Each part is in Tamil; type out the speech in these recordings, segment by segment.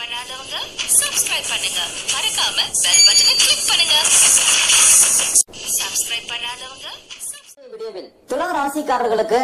பண்ணாதவங்க சப்ஸ்கிரைப் பண்ணுங்க. மறக்காம பெல் பட்டனை கிளிக் பண்ணுங்க. சப்ஸ்கிரைப் பண்ணாதவங்க வீடியோவில் துலா ராசிக்காரர்களுக்கு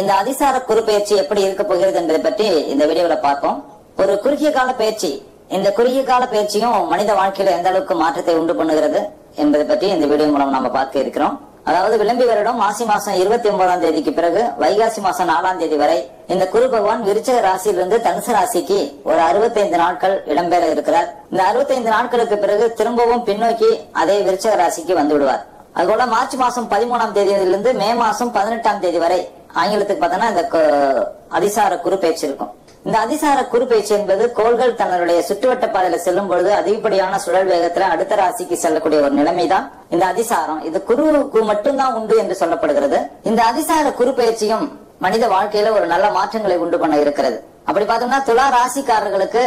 இந்த அதிசார குறுப்பெயர்ச்சி எப்படி இருக்க போகிறது என்பதை பற்றி இந்த வீடியோல பார்ப்போம். ஒரு குறுகிய கால பயிற்சி. இந்த குறுகிய கால பயிற்சியும் மனித வாழ்க்கையில எந்த அளவுக்கு மாற்றத்தை உண்டு பண்ணுகிறது என்பதை பற்றி இந்த வீடியோ மூலம் நாம பார்க்க இருக்கிறோம். அதாவது விளம்பி வருடம் மாசி மாசம் இருபத்தி ஒன்பதாம் தேதிக்கு பிறகு வைகாசி மாசம் நாலாம் தேதி வரை இந்த குரு பகவான் விருச்சக ராசியிலிருந்து தனுசு ராசிக்கு ஒரு அறுபத்தைந்து நாட்கள் இடம்பெற இருக்கிறார். இந்த அறுபத்தைந்து நாட்களுக்கு பிறகு திரும்பவும் பின்னோக்கி அதே விருச்சக ராசிக்கு வந்து விடுவார். அதுபோல மார்ச் மாசம் பதிமூணாம் தேதியிலிருந்து மே மாசம் பதினெட்டாம் தேதி வரை ஆங்கிலத்துக்கு பார்த்தோம்னா இந்த கு- அதிசார பேச்சு இருக்கும். இந்த அதிசார குறுப்பெயர்ச்சி என்பது கோள்கள் தன்னுடைய சுற்றுவட்ட பாதையில செல்லும் பொழுது அதிகப்படியான சுழல் வேகத்துல அடுத்த ராசிக்கு செல்லக்கூடிய ஒரு நிலைமைதான் இந்த அதிசாரம். இது குருவுக்கு மட்டும்தான் உண்டு என்று சொல்லப்படுகிறது. இந்த அதிசார குறுப்பெயர்ச்சியும் மனித வாழ்க்கையில ஒரு நல்ல மாற்றங்களை உண்டு பண்ண இருக்கிறது. அப்படி பார்த்தோம்னா துலா ராசிக்காரர்களுக்கு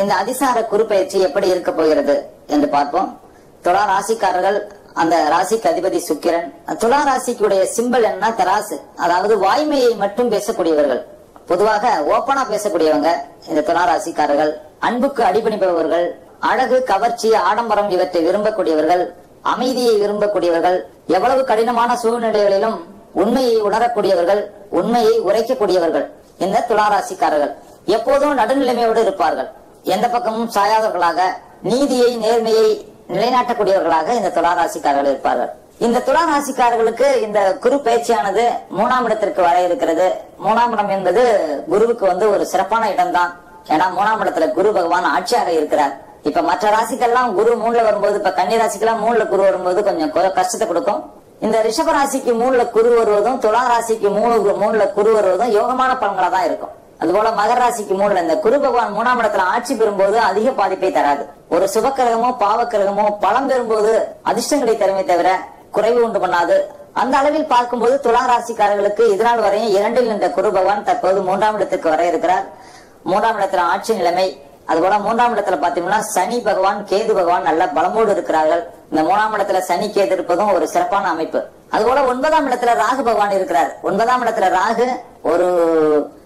இந்த அதிசார குறுப்பெயர்ச்சி எப்படி இருக்க போகிறது என்று பார்ப்போம். துலா ராசிக்காரர்கள் அந்த ராசிக்கு அதிபதி சுக்கிரன். துலா ராசிக்குடைய சிம்பல் என்ன தராசு. அதாவது வாய்மையை மட்டும் பேசக்கூடியவர்கள். பொதுவாக ஓப்பனா பேசக்கூடியவங்க இந்த துளாராசிக்காரர்கள் அன்புக்கு அடிபணிபவர்கள் அழகு கவர்ச்சி ஆடம்பரம் இவற்றை விரும்பக்கூடியவர்கள் அமைதியை விரும்பக்கூடியவர்கள் எவ்வளவு கடினமான சூழ்நிலைகளிலும் உண்மையை உணரக்கூடியவர்கள் உண்மையை உரைக்கக்கூடியவர்கள் இந்த துளாராசிக்காரர்கள். எப்போதும் நடுநிலைமையோடு இருப்பார்கள். எந்த பக்கமும் சாயாதவர்களாக நீதியை நேர்மையை நிலைநாட்டக்கூடியவர்களாக இந்த துளாராசிக்காரர்கள் இருப்பார்கள். இந்த துலா ராசிக்காரர்களுக்கு இந்த குரு பயிற்சியானது மூணாம் இடத்திற்கு வர இருக்கிறது. மூணாம் இடம் என்பது குருவுக்கு வந்து ஒரு சிறப்பான இடம்தான். ஏன்னா மூணாம் இடத்துல குரு பகவான் ஆட்சியாக இருக்கிறார். இப்ப மற்ற ராசிக்கெல்லாம் குரு மூணுல வரும்போது இப்ப கன்னி ராசிக்கெல்லாம் மூணுல குரு வரும்போது கொஞ்சம் கொ- கஷ்டத்தை கொடுக்கும். இந்த ரிஷப ராசிக்கு மூணுல குரு வருவதும் துலா ராசிக்கு மூணு மூணுல குரு வருவதும் யோகமான பலன்களா தான் இருக்கும். அதுபோல மகர ராசிக்கு மூணுல இந்த குரு பகவான் மூணாம் இடத்துல ஆட்சி பெறும்போது அதிக பாதிப்பை தராது. ஒரு சுபக்கிரகமோ பாவக்கிரகமோ பலம் பெறும்போது அதிர்ஷ்டங்களை தருமே தவிர குறைவு உண்டு பண்ணாது. அந்த அளவில் பார்க்கும்போது துலா ராசிக்காரர்களுக்கு இதனால் வரையும் இரண்டில் நின்ற குரு பகவான் தற்போது மூன்றாம் இடத்துக்கு வர இருக்கிறார். மூன்றாம் இடத்துல ஆட்சி நிலைமை அதுபோல மூன்றாம் இடத்துல பாத்தீங்கன்னா சனி பகவான் கேது பகவான் நல்ல பலமோடு இருக்கிறார்கள். இந்த மூணாம் இடத்துல சனி கேது இருப்பதும் ஒரு சிறப்பான அமைப்பு. அதுபோல ஒன்பதாம் இடத்துல ராகு பகவான் இருக்கிறார். ஒன்பதாம் இடத்துல ராகு ஒரு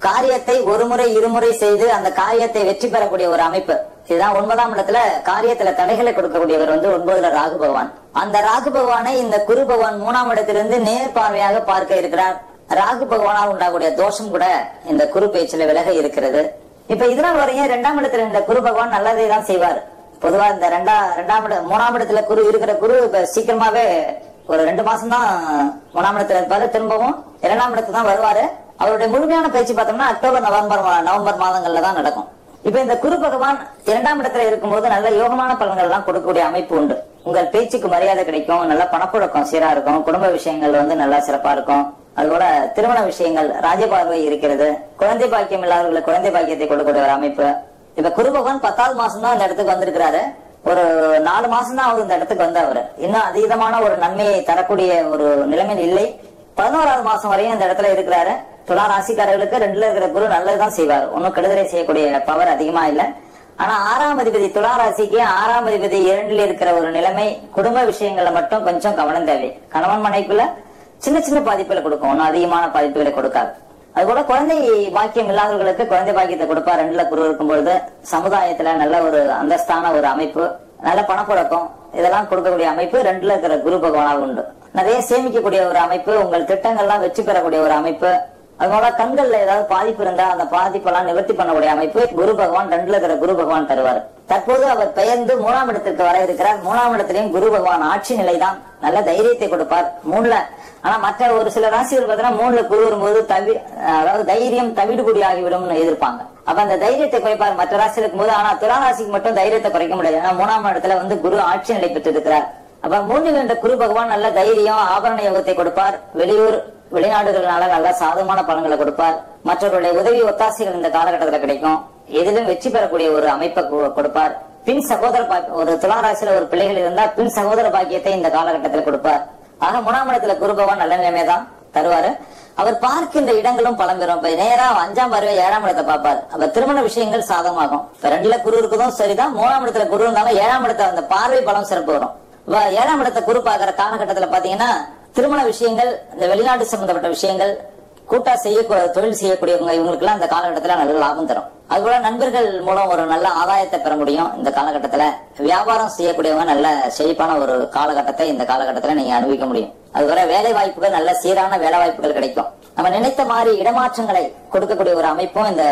காரியத்தை ஒரு முறை இருமுறை செய்து அந்த காரியத்தை வெற்றி பெறக்கூடிய ஒரு அமைப்பு. இதுதான் ஒன்பதாம் இடத்துல காரியத்துல தடைகளை கொடுக்கக்கூடியவர் வந்து ஒன்பதுல ராகு பகவான். அந்த ராகு பகவானை இந்த குரு பகவான் மூணாம் இடத்திலிருந்து நேர் பார்வையாக பார்க்க இருக்கிறார். ராகு பகவானால் உண்டாகக்கூடிய தோஷம் கூட இந்த குரு பேச்சுல விலக இருக்கிறது. இப்ப இதனால் வரையும் இரண்டாம் இடத்துல இந்த குரு பகவான் நல்லதை தான் செய்வார். பொதுவா இந்த ரெண்டா ரெண்டாம் இடம் மூணாம் இடத்துல குரு இருக்கிற குரு இப்ப சீக்கிரமாவே ஒரு ரெண்டு மாசம் தான் மூணாம் இடத்துல இருப்பாரு திரும்பவும் இரண்டாம் இடத்துல தான் வருவாரு. அவருடைய முழுமையான பயிற்சி பார்த்தோம்னா அக்டோபர் நவம்பர் மா- நவம்பர் மாதங்கள்ல தான் நடக்கும். இப்ப இந்த குரு பகவான் இரண்டாம் இடத்துல இருக்கும்போது நல்ல யோகமான பலன்கள் எல்லாம் கொடுக்கக்கூடிய அமைப்பு உண்டு. உங்கள் பேச்சுக்கு மரியாதை கிடைக்கும் நல்ல பணப்புழக்கம் சீரா இருக்கும் குடும்ப விஷயங்கள் வந்து நல்லா சிறப்பா இருக்கும். அதுபோல திருமண விஷயங்கள் ராஜபார்வை இருக்கிறது. குழந்தை பாக்கியம் இல்லாதவர்களுக்கு குழந்தை பாக்கியத்தை கொடுக்கக்கூடிய ஒரு அமைப்பு. இப்ப குரு பகவான் பத்தாவது மாசம் தான் இந்த இடத்துக்கு வந்திருக்கிறாரு. ஒரு நாலு மாசம் தான் அவர் இந்த இடத்துக்கு வந்தவர். இன்னும் அதீதமான ஒரு நன்மையை தரக்கூடிய ஒரு நிலைமையில் இல்லை. பதினோராவது மாசம் வரையும் அந்த இடத்துல இருக்கிறாரு. துலா ராசிக்காரர்களுக்கு ரெண்டுல இருக்கிற குரு நல்லதுதான் செய்வார். ஒன்னும் கெடுதலை செய்யக்கூடிய பவர் அதிகமா இல்ல. ஆனா ஆறாம் அதிபதி துலா ராசிக்கு ஆறாம் அதிபதி இரண்டில் இருக்கிற ஒரு நிலைமை குடும்ப விஷயங்கள்ல மட்டும் கொஞ்சம் கவனம் தேவை. கணவன் மனைக்குள்ள சின்ன சின்ன பாதிப்புகளை கொடுக்கும். ஒன்னும் அதிகமான பாதிப்புகளை கொடுக்காது. கூட குழந்தை பாக்கியம் இல்லாதவர்களுக்கு குழந்தை பாக்கியத்தை கொடுப்பார் ரெண்டுல குரு இருக்கும் பொழுது சமுதாயத்துல நல்ல ஒரு அந்தஸ்தான ஒரு அமைப்பு நல்ல பணப்புழக்கம் இதெல்லாம் கொடுக்கக்கூடிய அமைப்பு ரெண்டுல இருக்கிற குரு பகவானாக உண்டு. நிறைய சேமிக்கக்கூடிய ஒரு அமைப்பு உங்கள் திட்டங்கள்லாம் வெற்றி பெறக்கூடிய ஒரு அமைப்பு. அதனால கண்கள்ல ஏதாவது பாதிப்பு இருந்தா அந்த பாதிப்பெல்லாம் நிவர்த்தி பண்ணக்கூடிய அமைப்பு குரு பகவான் ரெண்டுல இருக்கிற குரு பகவான் தருவார். தற்போது அவர் பெயர்ந்து மூணாம் இடத்திற்கு வர இருக்கிறார். மூணாம் இடத்திலையும் குரு பகவான் ஆட்சி நிலைதான். நல்ல தைரியத்தை கொடுப்பார் மூணுல. ஆனா மற்ற ஒரு சில ராசிகள் பார்த்தீங்கன்னா மூணுல குரு வரும்போது தவி அதாவது தைரியம் தவிடுபடி ஆகிவிடும்னு எதிர்ப்பாங்க. அப்ப அந்த தைரியத்தை குறைப்பார் மற்ற ராசியில் இருக்கும்போது ஆனா துலா ராசிக்கு மட்டும் தைரியத்தை குறைக்க முடியாது. ஏன்னா மூணாம் இடத்துல வந்து குரு ஆட்சி நிலை பெற்று இருக்கிறார் அப்ப மூன்றில் என்ற குரு பகவான் நல்ல தைரியம் ஆபரண யோகத்தை கொடுப்பார். வெளியூர் வெளிநாடுகள்னால நல்ல சாதகமான பலன்களை கொடுப்பார். மற்றவருடைய உதவி ஒத்தாசைகள் இந்த காலகட்டத்தில் கிடைக்கும். எதிலும் வெற்றி பெறக்கூடிய ஒரு அமைப்பை கொடுப்பார். பின் சகோதர பாக்கியம் ஒரு துளாராசியில ஒரு பிள்ளைகள் இருந்தா பின் சகோதர பாக்கியத்தை இந்த காலகட்டத்தில் கொடுப்பார். ஆக மூணாம் இடத்துல குரு பகவான் நல்ல நிலைமை தான் தருவாரு. அவர் பார்க்கின்ற இடங்களும் பலம் பெறும் இப்ப நேரா அஞ்சாம் பார்வை ஏழாம் இடத்தை பார்ப்பார். அப்ப திருமண விஷயங்கள் சாதகமாகும். இப்ப ரெண்டுல குரு இருக்குதும் சரிதான். மூணாம் இடத்துல குரு இருந்தாலும் ஏழாம் இடத்துல அந்த பார்வை பலம் சிறப்பு வரும். ஏழாம் இடத்தை குரு பார்க்கிற காலகட்டத்துல பாத்தீங்கன்னா திருமண விஷயங்கள் இந்த வெளிநாட்டு சம்பந்தப்பட்ட விஷயங்கள் கூட்டா செய்ய தொழில் செய்யக்கூடியவங்க இவங்களுக்கு எல்லாம் இந்த காலகட்டத்துல நல்ல லாபம் தரும். அதுபோல நண்பர்கள் மூலம் ஒரு நல்ல ஆதாயத்தை பெற முடியும் இந்த காலகட்டத்துல. வியாபாரம் செய்யக்கூடியவங்க நல்ல செழிப்பான ஒரு காலகட்டத்தை இந்த காலகட்டத்துல நீங்க அனுபவிக்க முடியும். அதுவரை வேலை வாய்ப்புகள் நல்ல சீரான வேலை வாய்ப்புகள் கிடைக்கும். நம்ம நினைத்த மாதிரி இடமாற்றங்களை கொடுக்கக்கூடிய ஒரு அமைப்பும் இந்த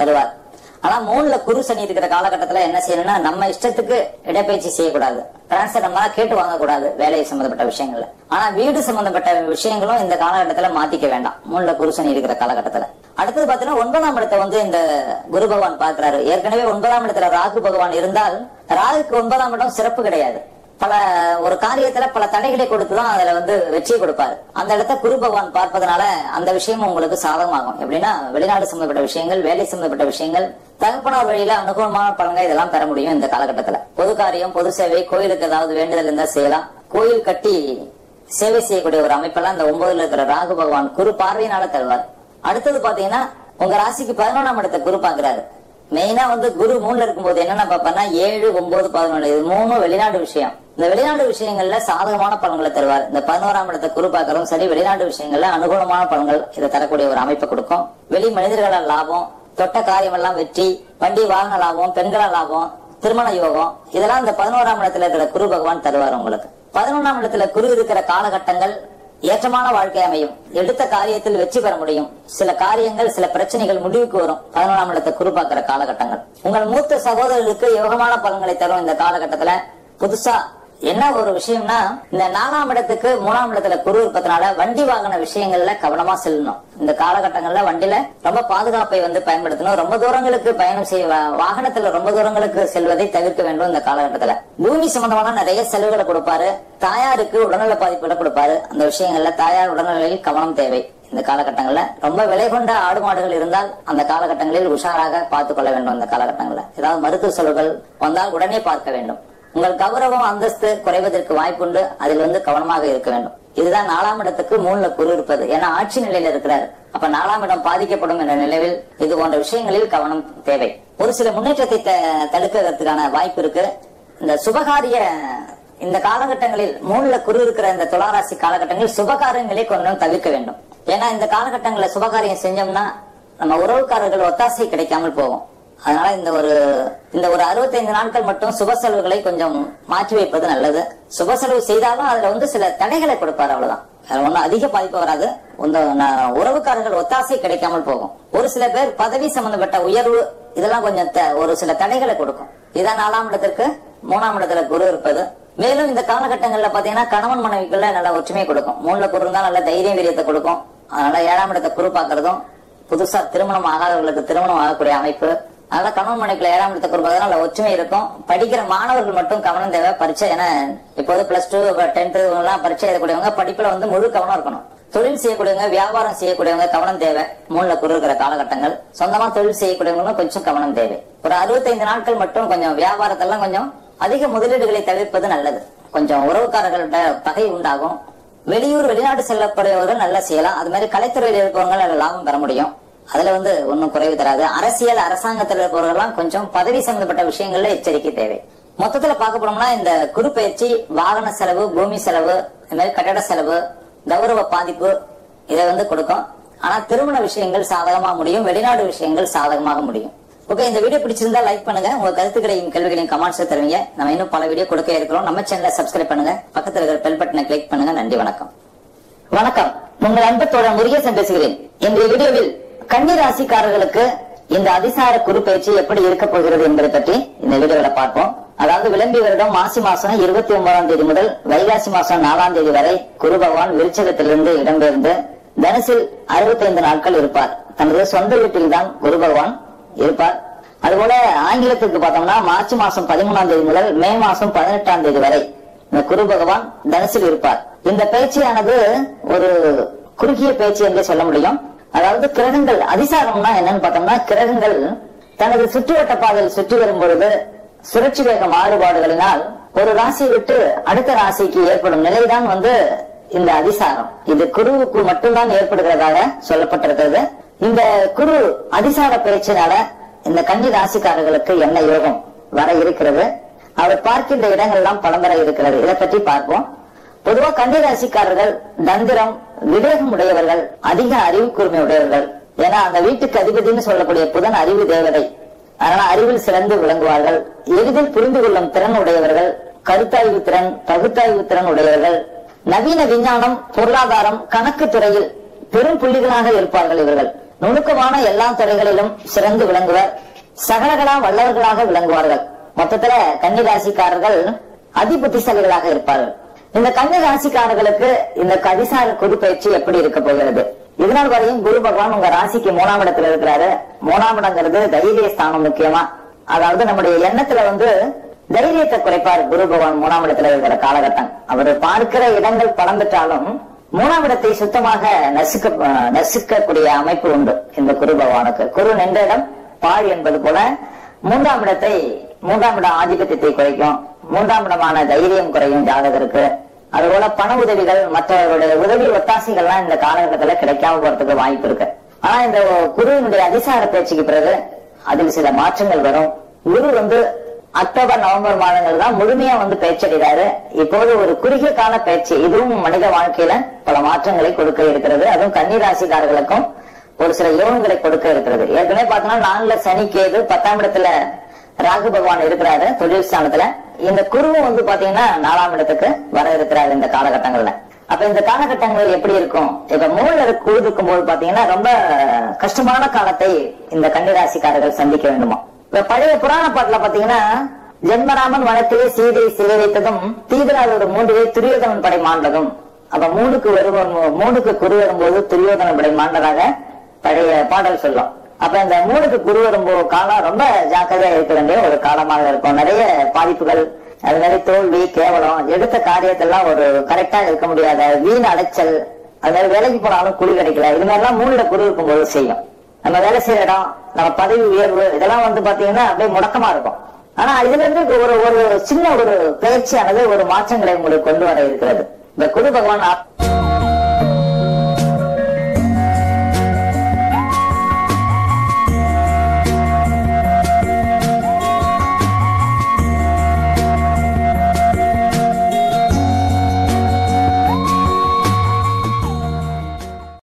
தருவார். ஆனா மூணுல குரு சனி இருக்கிற காலகட்டத்துல என்ன செய்யணும்னா நம்ம இஷ்டத்துக்கு இடப்பயிற்சி செய்யக்கூடாது. டிரான்ஸ்பர் நம்ம கேட்டு வாங்கக்கூடாது வேலையை சம்பந்தப்பட்ட விஷயங்கள்ல. ஆனா வீடு சம்பந்தப்பட்ட விஷயங்களும் இந்த காலகட்டத்துல மாத்திக்க வேண்டாம். மூணுல குரு இருக்கிற காலகட்டத்துல. அடுத்தது பாத்தீங்கன்னா ஒன்பதாம் இடத்தை வந்து இந்த குரு பகவான் பாக்குறாரு ஏற்கனவே ஒன்பதாம் இடத்துல ராகு பகவான் இருந்தால் ராகுக்கு ஒன்பதாம் இடம் சிறப்பு கிடையாது. பல ஒரு காரியத்துல பல தடைகளை கொடுத்துதான் அதுல வந்து வெற்றியை கொடுப்பாரு. அந்த இடத்த குரு பகவான் பார்ப்பதனால அந்த விஷயமும் உங்களுக்கு சாதகமாகும். எப்படின்னா வெளிநாடு சம்பந்தப்பட்ட விஷயங்கள் வேலை சம்பந்தப்பட்ட விஷயங்கள் தகப்பனார் வழியில அனுகூலமான பலன்கள் இதெல்லாம் பெற முடியும் இந்த காலகட்டத்துல. பொது காரியம் பொது சேவை கோயிலுக்கு ஏதாவது வேண்டுதல் இருந்தா செய்யலாம். கோயில் கட்டி சேவை செய்யக்கூடிய ஒரு அமைப்பெல்லாம் இந்த ஒன்பதுல இருக்கிற ராகு பகவான் குரு பார்வையினால தருவார். அடுத்தது பாத்தீங்கன்னா உங்க ராசிக்கு பதினொன்றாம் இடத்தை குரு பாக்குறாரு. மெயினா வந்து குரு மூணுல இருக்கும்போது என்னென்ன பாப்பா ஏழு ஒன்பது பதினொன்று இது மூணு வெளிநாடு விஷயம். இந்த வெளிநாடு விஷயங்கள்ல சாதகமான பலன்களை தருவார். இந்த பதினோராம் இடத்தை குரு பார்க்கறதும் சரி வெளிநாட்டு விஷயங்கள்ல அனுகூலமான பலன்கள் இதை தரக்கூடிய ஒரு அமைப்பை கொடுக்கும். வெளி மனிதர்களால் லாபம் தொட்ட காரியம் எல்லாம் வெற்றி வண்டி வாகன லாபம் பெண்களால் லாபம் திருமண யோகம் இதெல்லாம் இந்த பதினோராம் இடத்துல இருக்கிற குரு பகவான் தருவார் உங்களுக்கு. பதினொன்றாம் இடத்துல குரு இருக்கிற காலகட்டங்கள் ஏற்றமான வாழ்க்கை அமையும். எடுத்த காரியத்தில் வெற்றி பெற முடியும். சில காரியங்கள் சில பிரச்சனைகள் முடிவுக்கு வரும். பதினொன்றாம் இடத்தை குரு பார்க்கிற காலகட்டங்கள். உங்கள் மூத்த சகோதரர்களுக்கு யோகமான பலன்களை தரும் இந்த காலகட்டத்துல. புதுசா என்ன ஒரு விஷயம்னா இந்த நாலாம் இடத்துக்கு மூணாம் இடத்துல குரு இருப்பதனால வண்டி வாகன விஷயங்கள்ல கவனமா செல்லணும். இந்த காலகட்டங்கள்ல வண்டியில ரொம்ப பாதுகாப்பை வந்து பயன்படுத்தணும். ரொம்ப தூரங்களுக்கு பயணம் செய்ய வாகனத்துல ரொம்ப தூரங்களுக்கு செல்வதை தவிர்க்க வேண்டும் இந்த காலகட்டத்துல. பூமி சம்பந்தமான நிறைய செலவுகளை கொடுப்பாரு. தாயாருக்கு உடல்நல பாதிப்புகளை கொடுப்பாரு. அந்த விஷயங்கள்ல தாயார் உடல்நிலையில் கவனம் தேவை. இந்த காலகட்டங்கள்ல ரொம்ப விலை கொண்ட ஆடு மாடுகள் இருந்தால் அந்த காலகட்டங்களில் உஷாராக பார்த்துக் கொள்ள வேண்டும். இந்த காலகட்டங்கள்ல ஏதாவது மருத்துவ செலவுகள் வந்தால் உடனே பார்க்க வேண்டும். உங்கள் கௌரவம் அந்தஸ்து குறைவதற்கு வாய்ப்புண்டு. அதில் வந்து கவனமாக இருக்க வேண்டும். இதுதான் நாலாம் இடத்துக்கு மூணுல குரு இருப்பது. ஏன்னா ஆட்சி நிலையில இருக்கிறார். அப்ப நாலாம் இடம் பாதிக்கப்படும் என்ற நிலையில் இது போன்ற விஷயங்களில் கவனம் தேவை. ஒரு சில முன்னேற்றத்தை த- தடுக்கிறதுக்கான வாய்ப்பு இருக்கு. இந்த சுபகாரிய இந்த காலகட்டங்களில் மூணுல குரு இருக்கிற இந்த துளாராசி காலகட்டங்களில் சுபகாரியங்களை கொஞ்சம் தவிர்க்க வேண்டும். ஏன்னா இந்த காலகட்டங்களில் சுபகாரியம் செஞ்சோம்னா நம்ம உறவுக்காரர்கள் ஒத்தாசை கிடைக்காமல் போகும். அதனால இந்த ஒரு இந்த ஒரு 65 நாட்கள் மட்டும் சுப செலவுகளை கொஞ்சம் மாற்றி வைப்பது நல்லது. சுப செலவு செய்தாலும் அதுல வந்து சில தடைகளை கொடுப்பாரு அவ்வளவுதான். வேற ஒண்ணும் அதிக பாதிப்பு வராது. இந்த ந- உறவுக்காரர்கள் ஒத்தாசை கிடைக்காமல் போகும். ஒரு சில பேர் பதவி சம்பந்தப்பட்ட உயர்வு இதெல்லாம் கொஞ்சம் த- ஒரு சில தடைகளை கொடுக்கும். இதான் நாலாம் இடத்திற்கு மூணாம் இடத்துல குரு இருப்பது. மேலும் இந்த காலகட்டங்கள்ல பாத்தீங்கன்னா கணவன் மனைவிக்குள்ள நல்ல ஒற்றுமை கொடுக்கும். மூணுல குரு இருந்தா நல்ல தைரியம் வீரியத்தை கொடுக்கும். அதனால ஏழாம் இடத்தை குரு பாக்குறதும் புதுசா திருமணம் ஆகாதவர்களுக்கு திருமணம் ஆகக்கூடிய அமைப்பு. அதனால கணவன் மனைக்குள்ள ஏழாம் இடத்தை குடும்பம் நல்ல ஒற்றுமை இருக்கும். படிக்கிற மாணவர்கள் மட்டும் கவனம் தேவை பரீட்சை. ஏன்னா இப்போது பிளஸ் டூ டென்த் எல்லாம் பரீட்சை எழுதக்கூடியவங்க படிப்புல வந்து முழு கவனம் இருக்கணும். தொழில் செய்யக்கூடியவங்க வியாபாரம் செய்யக்கூடியவங்க கவனம் தேவை. மூணுல குரு இருக்கிற காலகட்டங்கள். சொந்தமா தொழில் செய்யக்கூடியவங்களும் கொஞ்சம் கவனம் தேவை. ஒரு 65 நாட்கள் மட்டும் கொஞ்சம் வியாபாரத்தெல்லாம் கொஞ்சம் அதிக முதலீடுகளை தவிர்ப்பது நல்லது. கொஞ்சம் உறவுக்காரர்களோட பகை உண்டாகும். வெளியூர் வெளிநாட்டு செல்லப்படுபவர்கள் நல்லா செய்யலாம். அது மாதிரி கலைத்துறையில் இருப்பவங்க நல்ல லாபம் பெற முடியும். அதுல வந்து ஒன்னும் குறைவு தராது. அரசியல் அரசாங்கத்தில் இருப்பவர்கள்லாம் கொஞ்சம் பதவி சம்பந்தப்பட்ட விஷயங்கள்ல எச்சரிக்கை தேவை. மொத்தத்துல பார்க்க போனோம்னா இந்த குரு பயிற்சி வாகன செலவு பூமி செலவு இந்த மாதிரி கட்டட செலவு கௌரவ பாதிப்பு இதை வந்து கொடுக்கும். ஆனா திருமண விஷயங்கள் சாதகமா முடியும் வெளிநாடு விஷயங்கள் சாதகமாக முடியும். ஓகே இந்த வீடியோ பிடிச்சிருந்தா லைக் பண்ணுங்க. உங்க கருத்துக்களையும் கேள்விகளையும் கமெண்ட்ஸ் தருவீங்க. நம்ம இன்னும் பல வீடியோ கொடுக்க இருக்கிறோம். நம்ம சேனலை சப்ஸ்கிரைப் பண்ணுங்க. பக்கத்துல இருக்கிற பெல் பட்டனை கிளிக் பண்ணுங்க. நன்றி வணக்கம். வணக்கம். உங்கள் அன்பத்தோட முருகேசன் பேசுகிறேன். இன்றைய வீடியோவில் கன்னி ராசிக்காரர்களுக்கு இந்த அதிசார குரு பயிற்சி எப்படி இருக்க போகிறது என்பதை பற்றி இந்த வீடியோல பார்ப்போம். அதாவது விளம்பி வருடம் மாசி மாசம் இருபத்தி ஒன்பதாம் தேதி முதல் வைகாசி மாசம் நாலாம் தேதி வரை குரு பகவான் விருச்சகத்திலிருந்து இடம்பெயர்ந்து தனுசில் 65 நாட்கள் இருப்பார். தனது சொந்த வீட்டில் தான் குரு பகவான் இருப்பார். அதுபோல ஆங்கிலத்துக்கு பார்த்தோம்னா மார்ச் மாசம் பதிமூணாம் தேதி முதல் மே மாசம் பதினெட்டாம் தேதி வரை இந்த குரு பகவான் தனுசில் இருப்பார். இந்த பயிற்சியானது ஒரு குறுகிய பேச்சு என்று சொல்ல முடியும். அதாவது கிரகங்கள் அதிசாரம்னா என்னன்னு பார்த்தோம்னா கிரகங்கள் தனது சுற்றுவட்ட பாதையில் சுற்றி வரும் பொழுது சுழற்சி வேக மாறுபாடுகளினால் ஒரு ராசியை விட்டு அடுத்த ராசிக்கு ஏற்படும் நிலைதான் வந்து இந்த அதிசாரம். இது குருவுக்கு மட்டும்தான் ஏற்படுகிறதாக சொல்லப்பட்டிருக்கிறது. இந்த குரு அதிசார பயிற்சினால இந்த கன்னி ராசிக்காரர்களுக்கு என்ன யோகம் வர இருக்கிறது? அவர் பார்க்கின்ற இடங்கள் எல்லாம் பலம் இருக்கிறது. இதை பற்றி பார்ப்போம். பொதுவா கன்னி ராசிக்காரர்கள் தந்திரம் விவேகம் உடையவர்கள் அதிக அறிவு கூர்மை உடையவர்கள் ஏன்னா அந்த வீட்டுக்கு அதிபதினு சொல்லக்கூடிய புதன் அறிவு தேவதை. அதனால அறிவில் சிறந்து விளங்குவார்கள். எளிதில் புரிந்து கொள்ளும் திறன் உடையவர்கள் கருத்தாய்வு திறன் பகுத்தாய்வு திறன் உடையவர்கள். நவீன விஞ்ஞானம் பொருளாதாரம் கணக்கு துறையில் பெரும் புள்ளிகளாக இருப்பார்கள் இவர்கள். நுணுக்கமான எல்லா துறைகளிலும் சிறந்து விளங்குவர். சகலகலா வல்லவர்களாக விளங்குவார்கள். மொத்தத்துல கன்னிராசிக்காரர்கள் அதிபுத்திசாலிகளாக இருப்பார்கள். இந்த கன்னி ராசிக்காரர்களுக்கு இந்த கதிசார குரு பயிற்சி எப்படி இருக்க போகிறது? இதனால் வரையும் குரு பகவான் உங்க ராசிக்கு மூணாம் இடத்துல இருக்கிறாரு. மூணாம் இடங்கிறது தைரிய ஸ்தானம் முக்கியமா. அதாவது நம்முடைய எண்ணத்துல வந்து தைரியத்தை குறைப்பார் குரு பகவான் மூணாம் இடத்துல இருக்கிற காலகட்டம். அவர் பார்க்கிற இடங்கள் பலம் பெற்றாலும் மூணாம் இடத்தை சுத்தமாக நசுக்க நசுக்கக்கூடிய அமைப்பு உண்டு இந்த குரு பகவானுக்கு. குரு நின்ற இடம் பாழ் என்பது போல மூன்றாம் இடத்தை மூன்றாம் இடம் ஆதிபத்தியத்தை குறைக்கும். மூன்றாம் இடமான தைரியம் குறையும் ஜாதகருக்கு. அதுபோல பண உதவிகள் மற்றவர்களுடைய உதவி ஒத்தாசைகள்லாம் இந்த காலகட்டத்துல கிடைக்காம போறதுக்கு வாய்ப்பு இருக்கு. ஆனா இந்த குருவினுடைய அதிசார பேச்சுக்கு பிறகு அதில் சில மாற்றங்கள் வரும். குரு வந்து அக்டோபர் நவம்பர் மாதங்கள் தான் முழுமையா வந்து பேச்சடைகிறாரு. இப்போது ஒரு குறுகிய கால பேச்சு இதுவும் மனித வாழ்க்கையில பல மாற்றங்களை கொடுக்க இருக்கிறது. அதுவும் கன்னிராசிக்காரர்களுக்கும் ஒரு சில யோகங்களை கொடுக்க இருக்கிறது. ஏற்கனவே பார்த்தோம்னா நான்குல சனி கேது பத்தாம் இடத்துல ராகு பகவான் இருக்கிறாரு தொழில் ஸ்தானத்துல. இந்த குருவும் வந்து பாத்தீங்கன்னா நாலாம் இடத்துக்கு வர இருக்கிறாரு இந்த காலகட்டங்கள்ல. அப்ப இந்த காலகட்டங்கள் எப்படி இருக்கும்? இப்ப மூல குழு போது பாத்தீங்கன்னா ரொம்ப கஷ்டமான காலத்தை இந்த கன்னிராசிக்காரர்கள் சந்திக்க வேண்டுமா? இப்ப பழைய புராண பாட்டுல பாத்தீங்கன்னா ஜென்மராமன் வனத்திலே சீதை சிலை வைத்ததும் தீவிரால் மூன்றிலே துரியோதனன் படை மாண்டதும். அப்ப மூணுக்கு வருவன் மூணுக்கு குரு வரும்போது துரியோதனன் படை மாண்டதாக பழைய பாடல் சொல்லும். அப்ப இந்த மூணுக்கு குரு வரும்போது காலம் ரொம்ப ஜாக்கிரதையா இருக்க வேண்டிய ஒரு காலமாக இருக்கும். நிறைய பாதிப்புகள் அது மாதிரி தோல்வி கேவலம் எடுத்த காரியத்தெல்லாம் ஒரு கரெக்டா இருக்க முடியாத வீண் அலைச்சல் அது மாதிரி வேலைக்கு போனாலும் குழி கிடைக்கல. இது மாதிரிலாம் மூணுல குரு இருக்கும்போது செய்யும். நம்ம வேலை செய்யற இடம் நம்ம பதவி உயர்வு இதெல்லாம் வந்து பாத்தீங்கன்னா அப்படியே முடக்கமா இருக்கும். ஆனா இதுல இருந்து ஒரு ஒரு சின்ன ஒரு பயிற்சியானது ஒரு மாற்றங்களை உங்களுக்கு கொண்டு வர இருக்கிறது. இந்த குரு பகவான்